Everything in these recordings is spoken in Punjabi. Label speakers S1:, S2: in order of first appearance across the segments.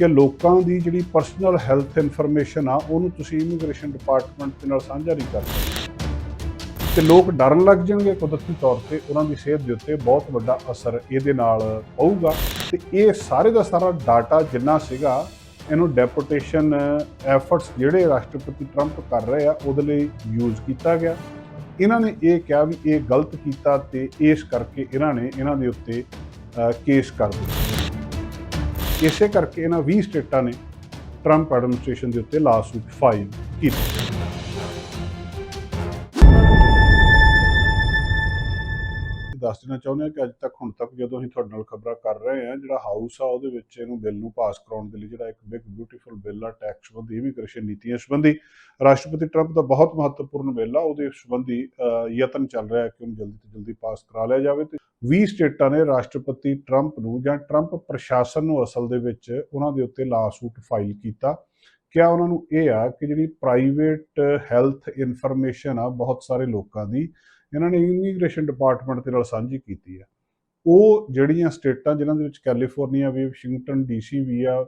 S1: ਕਿ ਲੋਕਾਂ ਦੀ ਜਿਹੜੀ ਪਰਸਨਲ ਹੈਲਥ ਇਨਫੋਰਮੇਸ਼ਨ ਆ, ਉਹਨੂੰ ਤੁਸੀਂ ਇਮੀਗ੍ਰੇਸ਼ਨ ਡਿਪਾਰਟਮੈਂਟ ਦੇ ਨਾਲ ਸਾਂਝਾ ਨਹੀਂ ਕਰ ਸਕਦੇ। ਤੇ ਲੋਕ ਡਰਨ ਲੱਗ ਜਾਣਗੇ ਕੁਦਰਤੀ ਤੌਰ ਤੇ, ਉਹਨਾਂ ਦੀ ਸਿਹਤ ਦੇ ਉੱਤੇ ਬਹੁਤ ਵੱਡਾ ਅਸਰ ਇਹਦੇ ਨਾਲ ਪਊਗਾ। ਤੇ ਇਹ ਸਾਰੇ ਦਾ ਸਾਰਾ ਡਾਟਾ ਜਿੰਨਾ ਸੀਗਾ, ਇਹਨੂੰ ਡੈਪੂਟੇਸ਼ਨ ਐਫਰਟਸ ਜਿਹੜੇ ਰਾਸ਼ਟਰਪਤੀ ਟਰੰਪ ਕਰ ਰਹੇ ਆ, ਉਹਦੇ ਲਈ ਯੂਜ਼ ਕੀਤਾ ਗਿਆ। ਇਹਨਾਂ ਨੇ ਇਹ ਕਿਹਾ ਵੀ ਇਹ ਗਲਤ ਕੀਤਾ ਤੇ ਇਸ ਕਰਕੇ ਇਹਨਾਂ ਨੇ, ਇਹਨਾਂ ਦੇ ਉੱਤੇ ਕੇਸ ਕਰ ਦਿੱਤਾ। ਇਸੇ ਕਰਕੇ ਇਹਨਾਂ 20 ਸਟੇਟਾਂ ਨੇ ਟਰੰਪ ਐਡਮਿਨਿਸਟ੍ਰੇਸ਼ਨ ਦੇ ਉੱਤੇ ਲਾਸੂਟ ਫਾਈਲ ਕੀਤੀ। ਦੱਸ ਦੇਣਾ ਚਾਹੁੰਦੇ ਹਾਂ ਕਿ ਅੱਜ ਤੱਕ ਹੁਣ ਤੱਕ ਜਦੋਂ ਅਸੀਂ ਤੁਹਾਡੇ ਨਾਲ ਖਬਰਾਂ ਕਰ ਰਹੇ ਹਾਂ, ਜਿਹੜਾ ਹਾਊਸ ਆ ਉਹਦੇ ਵਿੱਚ ਇਹਨੂੰ ਬਿੱਲ ਨੂੰ ਪਾਸ ਕਰਾਉਣ ਦੇ ਲਈ ਜਿਹੜਾ ਇੱਕ ਬਿਗ ਬਿਊਟੀਫੁਲ ਬਿੱਲ ਆ ਟੈਕਸ ਸੰਬੰਧੀ ਇਮੀਗ੍ਰੇਸ਼ਨ ਨੀਤੀਆਂ ਸੰਬੰਧੀ, ਰਾਸ਼ਟਰਪਤੀ ਟਰੰਪ ਦਾ ਬਹੁਤ ਮਹੱਤਵਪੂਰਨ ਬਿੱਲ ਆ, ਉਹਦੇ ਸੰਬੰਧੀ ਯਤਨ ਚੱਲ ਰਿਹਾ ਹੈ ਕਿ ਉਹਨੂੰ ਜਲਦੀ ਤੋਂ ਜਲਦੀ ਪਾਸ ਕਰਾ ਲਿਆ ਜਾਵੇ ਤੇ 20 ਸਟੇਟਾਂ ਨੇ ਰਾਸ਼ਟਰਪਤੀ ਟਰੰਪ ਨੂੰ ਜਾਂ ਟਰੰਪ ਪ੍ਰਸ਼ਾਸਨ ਨੂੰ ਅਸਲ ਦੇ ਵਿੱਚ ਉਹਨਾਂ ਦੇ ਉੱਤੇ ਲਾਸੂਟ ਫਾਈਲ ਕੀਤਾ। ਕਿਆ ਉਹਨਾਂ ਨੂੰ ਇਹ ਆ ਕਿ ਜਿਹੜੀ ਪ੍ਰਾਈਵੇਟ ਹੈਲਥ ਇਨਫੋਰਮੇਸ਼ਨ ਆ ਬਹੁਤ ਸਾਰੇ ਲੋਕਾਂ ਦੀ ਇਹਨਾਂ ਨੇ ਇਮੀਗ੍ਰੇਸ਼ਨ ਡਿਪਾਰਟਮੈਂਟ ਦੇ ਨਾਲ ਸਾਂਝੀ ਕੀਤੀ ਹੈ ਉਹ ਜਿਹੜੀਆਂ ਸਟੇਟਾਂ ਜਿਨ੍ਹਾਂ ਦੇ ਵਿੱਚ ਕੈਲੀਫੋਰਨੀਆ ਵੀ ਵਾਸ਼ਿੰਗਟਨ ਡੀਸੀ ਵੀ ਆ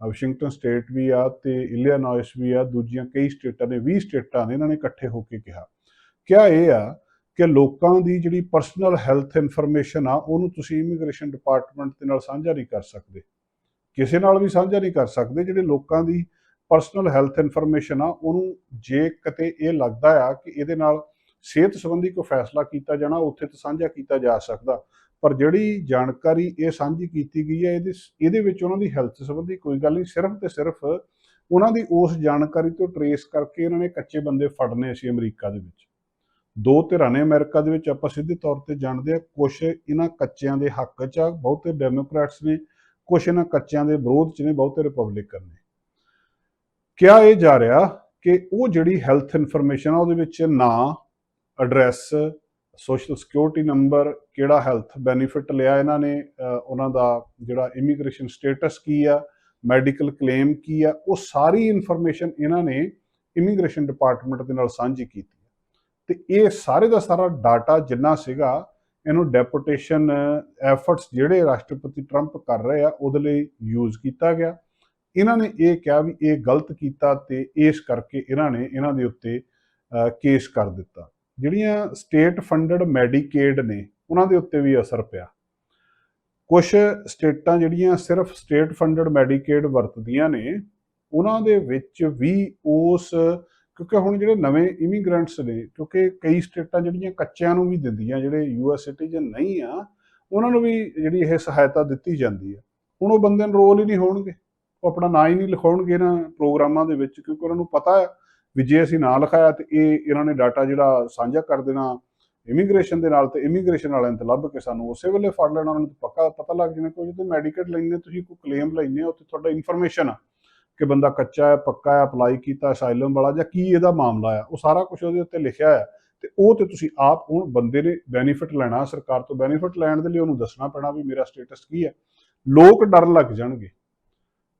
S1: ਵਾਸ਼ਿੰਗਟਨ ਸਟੇਟ ਵੀ ਆ ਤੇ ਇਲੀਨੋਇਸ ਵੀ ਆ, ਦੂਜੀਆਂ ਕਈ ਸਟੇਟਾਂ ਨੇ 20 ਸਟੇਟਾਂ ਨੇ ਇਹਨਾਂ ਨੇ ਇਕੱਠੇ ਹੋ ਕੇ ਕਿਹਾ। ਕਿਆ ਇਹ ਆ ਕਿ ਲੋਕਾਂ ਦੀ ਜਿਹੜੀ ਪਰਸਨਲ ਹੈਲਥ ਇਨਫੋਰਮੇਸ਼ਨ ਆ, ਉਹਨੂੰ ਤੁਸੀਂ ਇਮੀਗ੍ਰੇਸ਼ਨ ਡਿਪਾਰਟਮੈਂਟ ਦੇ ਨਾਲ ਸਾਂਝਾ ਨਹੀਂ ਕਰ ਸਕਦੇ। ਕਿਸੇ ਨਾਲ ਵੀ ਸਾਂਝਾ ਨਹੀਂ ਕਰ ਸਕਦੇ ਜਿਹੜੇ ਲੋਕਾਂ ਦੀ ਪਰਸਨਲ ਹੈਲਥ ਇਨਫੋਰਮੇਸ਼ਨ ਆ, ਉਹਨੂੰ ਜੇ ਕਿਤੇ ਇਹ ਲੱਗਦਾ ਆ ਕਿ ਇਹਦੇ ਨਾਲ ਸਿਹਤ ਸੰਬੰਧੀ ਕੋਈ ਫੈਸਲਾ ਕੀਤਾ ਜਾਣਾ, ਉੱਥੇ ਤਾਂ ਸਾਂਝਾ ਕੀਤਾ ਜਾ ਸਕਦਾ। ਪਰ ਜਿਹੜੀ ਜਾਣਕਾਰੀ ਇਹ ਸਾਂਝੀ ਕੀਤੀ ਗਈ ਹੈ, ਇਹਦੇ ਇਹਦੇ ਵਿੱਚ ਉਹਨਾਂ ਦੀ ਹੈਲਥ ਸੰਬੰਧੀ ਕੋਈ ਗੱਲ ਨਹੀਂ, ਸਿਰਫ ਤੇ ਸਿਰਫ ਉਹਨਾਂ ਦੀ ਉਸ ਜਾਣਕਾਰੀ ਤੋਂ ਟਰੇਸ ਕਰਕੇ ਇਹਨਾਂ ਨੇ ਕੱਚੇ ਬੰਦੇ ਫੜਨੇ ਸੀ ਅਮਰੀਕਾ ਦੇ ਵਿੱਚ। ਦੋ ਧਿਰਾਂ ਨੇ ਅਮਰੀਕਾ ਦੇ ਵਿੱਚ, ਆਪਾਂ ਸਿੱਧੇ ਤੌਰ ਤੇ ਜਾਣਦੇ ਆ ਕੁਝ ਇਹਨਾਂ ਕੱਚਿਆਂ ਦੇ ਹੱਕ 'ਚ ਆ, ਬਹੁਤੇ ਡੈਮੋਕ੍ਰੈਟਸ ਨੇ ਕੁਝ ਇਹਨਾਂ ਕੱਚਿਆਂ ਦੇ ਵਿਰੋਧ 'ਚ ਨੇ, ਬਹੁਤੇ ਰਿਪਬਲਿਕਨ ਨੇ। ਕਿਹਾ ਇਹ ਜਾ ਰਿਹਾ ਕਿ ਉਹ ਜਿਹੜੀ ਹੈਲਥ ਇਨਫੋਰਮੇਸ਼ਨ ਆ, ਉਹਦੇ ਵਿੱਚ ਨਾ ਐਡਰੈਸ ਸੋਸ਼ਲ ਸਿਕਿਉਰਿਟੀ ਨੰਬਰ ਕਿਹੜਾ ਹੈਲਥ ਬੈਨੀਫਿਟ ਲਿਆ ਇਹਨਾਂ ਨੇ ਉਹਨਾਂ ਦਾ ਜਿਹੜਾ ਇਮੀਗ੍ਰੇਸ਼ਨ ਸਟੇਟਸ ਕੀ ਆ ਮੈਡੀਕਲ ਕਲੇਮ ਕੀ ਆ, ਉਹ ਸਾਰੀ ਇਨਫੋਰਮੇਸ਼ਨ ਇਹਨਾਂ ਨੇ ਇਮੀਗ੍ਰੇਸ਼ਨ ਡਿਪਾਰਟਮੈਂਟ ਦੇ ਨਾਲ ਸਾਂਝੀ ਕੀਤੀ ਹੈ ਤੇ ਇਹ ਸਾਰੇ ਦਾ ਸਾਰਾ ਡਾਟਾ ਜਿੰਨਾ ਸੀਗਾ, ਇਹਨੂੰ ਡੈਪੂਟੇਸ਼ਨ ਐਫਰਟਸ ਜਿਹੜੇ ਰਾਸ਼ਟਰਪਤੀ ਟਰੰਪ ਕਰ ਰਹੇ ਆ, ਉਹਦੇ ਲਈ ਯੂਜ਼ ਕੀਤਾ ਗਿਆ। ਇਹਨਾਂ ਨੇ ਇਹ ਕਿਹਾ ਵੀ ਇਹ ਗਲਤ ਕੀਤਾ ਤੇ ਇਸ ਕਰਕੇ ਇਹਨਾਂ ਨੇ ਇਹਨਾਂ ਦੇ ਉੱਤੇ ਕੇਸ ਕਰ ਦਿੱਤਾ। ਜਿਹੜੀਆਂ ਸਟੇਟ ਫੰਡਡ ਮੈਡੀਕੇਡ ਨੇ, ਉਹਨਾਂ ਦੇ ਉੱਤੇ ਵੀ ਅਸਰ ਪਿਆ। ਕੁਝ ਸਟੇਟਾਂ ਜਿਹੜੀਆਂ ਸਿਰਫ ਸਟੇਟ ਫੰਡਡ ਮੈਡੀਕੇਡ ਵਰਤਦੀਆਂ ਨੇ, ਉਹਨਾਂ ਦੇ ਵਿੱਚ ਵੀ ਉਸ, ਕਿਉਂਕਿ ਹੁਣ ਜਿਹੜੇ ਨਵੇਂ ਇਮੀਗ੍ਰੈਂਟਸ ਨੇ, ਕਿਉਂਕਿ ਕਈ ਸਟੇਟਾਂ ਜਿਹੜੀਆਂ ਕੱਚਿਆਂ ਨੂੰ ਵੀ ਦਿੰਦੀਆਂ, ਜਿਹੜੇ ਯੂਐਸ ਸਿਟੀਜ਼ਨ ਨਹੀਂ ਆ, ਉਹਨਾਂ ਨੂੰ ਵੀ ਜਿਹੜੀ ਇਹ ਸਹਾਇਤਾ ਦਿੱਤੀ ਜਾਂਦੀ ਹੈ ਹੁਣ ਉਹ ਬੰਦੇ ਰੋਲ ਹੀ ਨਹੀਂ ਹੋਣਗੇ। ਉਹ ਆਪਣਾ ਨਾਂ ਹੀ ਨਹੀਂ ਲਿਖਾਉਣਗੇ ਇਹਨਾਂ ਪ੍ਰੋਗਰਾਮਾਂ ਦੇ ਵਿੱਚ, ਕਿਉਂਕਿ ਉਹਨਾਂ ਨੂੰ ਪਤਾ ਹੈ ਵੀ ਜੇ ਅਸੀਂ ਨਾ ਲਿਖਾਇਆ ਤੇ ਇਹ ਇਹਨਾਂ ਨੇ ਡਾਟਾ ਜਿਹੜਾ ਸਾਂਝਾ ਕਰ ਦੇਣਾ ਇਮੀਗ੍ਰੇਸ਼ਨ ਦੇ ਨਾਲ ਤੇ ਇਮੀਗ੍ਰੇਸ਼ਨ ਵਾਲਿਆਂ ਤੋਂ ਲੱਭ ਕੇ ਸਾਨੂੰ ਉਸੇ ਵੇਲੇ ਫੜ ਲੈਣਾ, ਉਹਨਾਂ ਨੂੰ ਪੱਕਾ ਪਤਾ ਲੱਗ ਜਾਣਾ ਕੋਈ ਜਦੋਂ ਮੈਡੀਕਲ ਲੈਣੇ ਤੁਸੀਂ ਕੋਈ ਕਲੇਮ ਲੈਣੇ ਹੋ ਉੱਥੇ ਤੁਹਾਡਾ ਇਨਫੋਰਮੇਸ਼ਨ ਆ ਕਿ ਬੰਦਾ ਕੱਚਾ ਹੈ ਪੱਕਾ ਹੈ ਅਪਲਾਈ ਕੀਤਾ ਅਸਾਈਲਮ ਵਾਲਾ ਜਾਂ ਕੀ ਇਹਦਾ ਮਾਮਲਾ ਆ, ਉਹ ਸਾਰਾ ਕੁਝ ਉਹਦੇ ਉੱਤੇ ਲਿਖਿਆ ਹੈ ਤੇ ਉਹ ਤੇ ਤੁਸੀਂ ਆਪ ਹੁਣ ਬੰਦੇ ਨੇ ਬੈਨੀਫਿਟ ਲੈਣਾ, ਸਰਕਾਰ ਤੋਂ ਬੈਨੀਫਿਟ ਲੈਣ ਦੇ ਲਈ ਉਹਨੂੰ ਦੱਸਣਾ ਪੈਣਾ ਵੀ ਮੇਰਾ ਸਟੇਟਸ ਕੀ ਹੈ ਲੋਕ ਡਰਨ ਲੱਗ ਜਾਣਗੇ।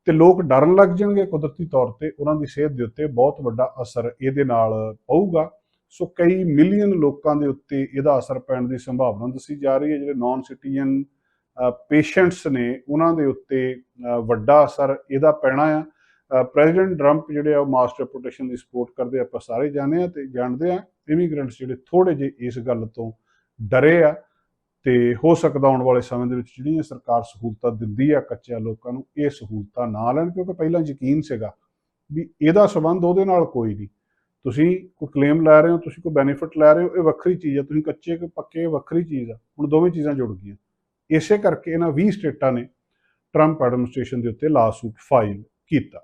S1: ਤੇ ਲੋਕ ਡਰਨ ਲੱਗ ਜਾਣਗੇ ਕੁਦਰਤੀ ਤੌਰ ਤੇ, ਉਹਨਾਂ ਦੀ ਸਿਹਤ ਦੇ ਉੱਤੇ ਬਹੁਤ ਵੱਡਾ ਅਸਰ ਇਹਦੇ ਨਾਲ ਪਊਗਾ। ਸੋ ਕਈ ਮਿਲੀਅਨ ਲੋਕਾਂ ਦੇ ਉੱਤੇ ਇਹਦਾ ਅਸਰ ਪੈਣ ਦੀ ਸੰਭਾਵਨਾ ਦੱਸੀ ਜਾ ਰਹੀ ਹੈ। ਜਿਹੜੇ ਨਾਨ ਸਿਟੀਜ਼ਨ ਪੇਸ਼ੈਂਟਸ ਨੇ, ਉਹਨਾਂ ਦੇ ਉੱਤੇ ਵੱਡਾ ਅਸਰ ਇਹਦਾ ਪੈਣਾ ਆ। ਪ੍ਰੈਜ਼ੀਡੈਂਟ ਟਰੰਪ ਜਿਹੜੇ ਆ ਉਹ ਮਾਸ ਡੈਪੂਟੇਸ਼ਨ ਦੀ ਸਪੋਰਟ ਕਰਦੇ ਆਪਾਂ ਸਾਰੇ ਜਾਣਦੇ ਆ ਤੇ ਜਾਣਦੇ ਆ। ਇਮੀਗ੍ਰੈਂਟਸ ਜਿਹੜੇ ਥੋੜੇ ਜਿਹੇ ਇਸ ਗੱਲ ਤੋਂ ਡਰੇ ਆ। ਤੇ ਹੋ ਸਕਦਾ ਆਉਣ ਵਾਲੇ ਸਮੇਂ ਦੇ ਵਿੱਚ ਜਿਹੜੀਆਂ ਸਰਕਾਰ ਸਹੂਲਤਾਂ ਦਿੰਦੀ ਆ ਕੱਚਿਆਂ ਲੋਕਾਂ ਨੂੰ, ਇਹ ਸਹੂਲਤਾਂ ਨਾ ਲੈਣ, ਕਿਉਂਕਿ ਪਹਿਲਾਂ ਯਕੀਨ ਸੀਗਾ ਵੀ ਇਹਦਾ ਸਬੰਧ ਉਹਦੇ ਨਾਲ ਕੋਈ ਨਹੀਂ। ਤੁਸੀਂ ਕੋਈ ਕਲੇਮ ਲੈ ਰਹੇ ਹੋ, ਤੁਸੀਂ ਕੋਈ ਬੈਨੀਫਿਟ ਲੈ ਰਹੇ ਹੋ, ਇਹ ਵੱਖਰੀ ਚੀਜ਼ ਆ, ਤੁਸੀਂ ਕੱਚੇ ਕਿ ਪੱਕੇ ਵੱਖਰੀ ਚੀਜ਼ ਆ। ਹੁਣ ਦੋਵੇਂ ਚੀਜ਼ਾਂ ਜੁੜ ਗਈਆਂ। ਇਸੇ ਕਰਕੇ ਇਹਨਾਂ 20 ਸਟੇਟਾਂ ਨੇ ਟਰੰਪ ਐਡਮਿਨਿਸਟ੍ਰੇਸ਼ਨ ਦੇ ਉੱਤੇ ਲਾਸੂਟ ਫਾਈਲ ਕੀਤਾ।